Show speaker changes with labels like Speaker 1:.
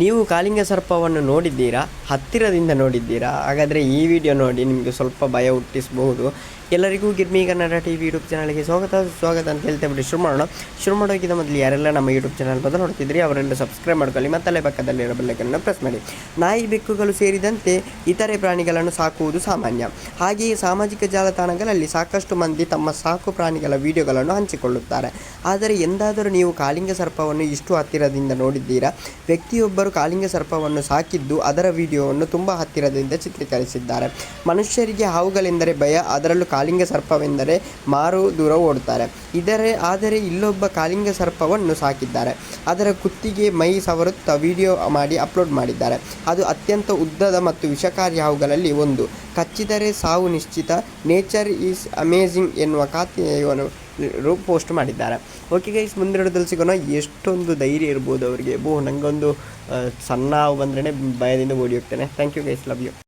Speaker 1: ನೀವು ಕಾಳಿಂಗ ಸರ್ಪವನ್ನು ನೋಡಿದ್ದೀರಾ? ಹತ್ತಿರದಿಂದ ನೋಡಿದ್ದೀರಾ? ಹಾಗಾದರೆ ಈ ವಿಡಿಯೋ ನೋಡಿ, ನಿಮಗೆ ಸ್ವಲ್ಪ ಭಯ ಹುಟ್ಟಿಸಬಹುದು. ಎಲ್ಲರಿಗೂ Girmi Kannada T V YouTube ಚಾನಲ್ಗೆ ಸ್ವಾಗತ ಸ್ವಾಗತ ಅಂತ ಹೇಳ್ತಾ ಬಿಟ್ಟು ಶುರು ಮಾಡೋಣ. ಶುರು ಮಾಡೋಕ್ಕಿಂತ ಮೊದಲು ಯಾರೆಲ್ಲ ನಮ್ಮ ಯೂಟ್ಯೂಬ್ ಚಾನಲ್ ಬಂದು ನೋಡ್ತಿದ್ರಿ ಅವರೆಲ್ಲ ಸಬ್ಸ್ಕ್ರೈಬ್ ಮಾಡ್ಕೊಳ್ಳಿ ಮತ್ತಲ್ಲೇ ಪಕ್ಕದಲ್ಲಿರೋ ಬೆಲ್ಲಕನ್ನು ಪ್ರೆಸ್ ಮಾಡಿ. ನಾಯಿ ಬೆಕ್ಕುಗಳು ಸೇರಿದಂತೆ ಇತರೆ ಪ್ರಾಣಿಗಳನ್ನು ಸಾಕುವುದು ಸಾಮಾನ್ಯ. ಹಾಗೆಯೇ ಸಾಮಾಜಿಕ ಜಾಲತಾಣಗಳಲ್ಲಿ ಸಾಕಷ್ಟು ಮಂದಿ ತಮ್ಮ ಸಾಕು ಪ್ರಾಣಿಗಳ ವಿಡಿಯೋಗಳನ್ನು ಹಂಚಿಕೊಳ್ಳುತ್ತಾರೆ. ಆದರೆ ಎಂದಾದರೂ ನೀವು ಕಾಳಿಂಗ ಸರ್ಪವನ್ನು ಇಷ್ಟು ಹತ್ತಿರದಿಂದ ನೋಡಿದ್ದೀರಾ? ವ್ಯಕ್ತಿಯೊಬ್ಬರು ಕಾಳಿಂಗ ಸರ್ಪವನ್ನು ಸಾಕಿದ್ದು ಅದರ ವಿಡಿಯೋವನ್ನು ತುಂಬ ಹತ್ತಿರದಿಂದ ಚಿತ್ರೀಕರಿಸಿದ್ದಾರೆ. ಮನುಷ್ಯರಿಗೆ ಹಾವುಗಳೆಂದರೆ ಭಯ, ಅದರಲ್ಲೂ ಕಾಳಿಂಗ ಸರ್ಪವೆಂದರೆ ಮಾರು, ದೂರ ಓಡುತ್ತಾರೆ. ಇದರ, ಆದರೆ ಇಲ್ಲೊಬ್ಬ ಕಾಳಿಂಗ ಸರ್ಪವನ್ನು ಸಾಕಿದ್ದಾರೆ. ಅದರ ಕುತ್ತಿಗೆ ಮೈ ಸವರುತ್ತಾ ವಿಡಿಯೋ ಮಾಡಿ ಅಪ್ಲೋಡ್ ಮಾಡಿದ್ದಾರೆ. ಅದು ಅತ್ಯಂತ ಉದ್ದದ ಮತ್ತು ವಿಷಕಾರಿ ಹಾವುಗಳಲ್ಲಿ ಒಂದು. ಕಚ್ಚಿದರೆ ಸಾವು ನಿಶ್ಚಿತ. ನೇಚರ್ ಈಸ್ ಅಮೇಝಿಂಗ್ ಎನ್ನುವ ಖಾತೆಯನ್ನು ಪೋಸ್ಟ್ ಮಾಡಿದ್ದಾರೆ. ಓಕೆ ಗೈಸ್ ಮುಂದಿನ ಹಿಡಿದಲ್ಲಿ ಸಿಗೋಣ. ಎಷ್ಟೊಂದು ಧೈರ್ಯ ಇರ್ಬೋದು ಅವರಿಗೆ. ಬೋ ನನಗೊಂದು ಸಣ್ಣ ಬಂದ್ರೇ ಭಯದಿಂದ ಓಡಿ ಹೋಗ್ತೇನೆ. Thank you guys love you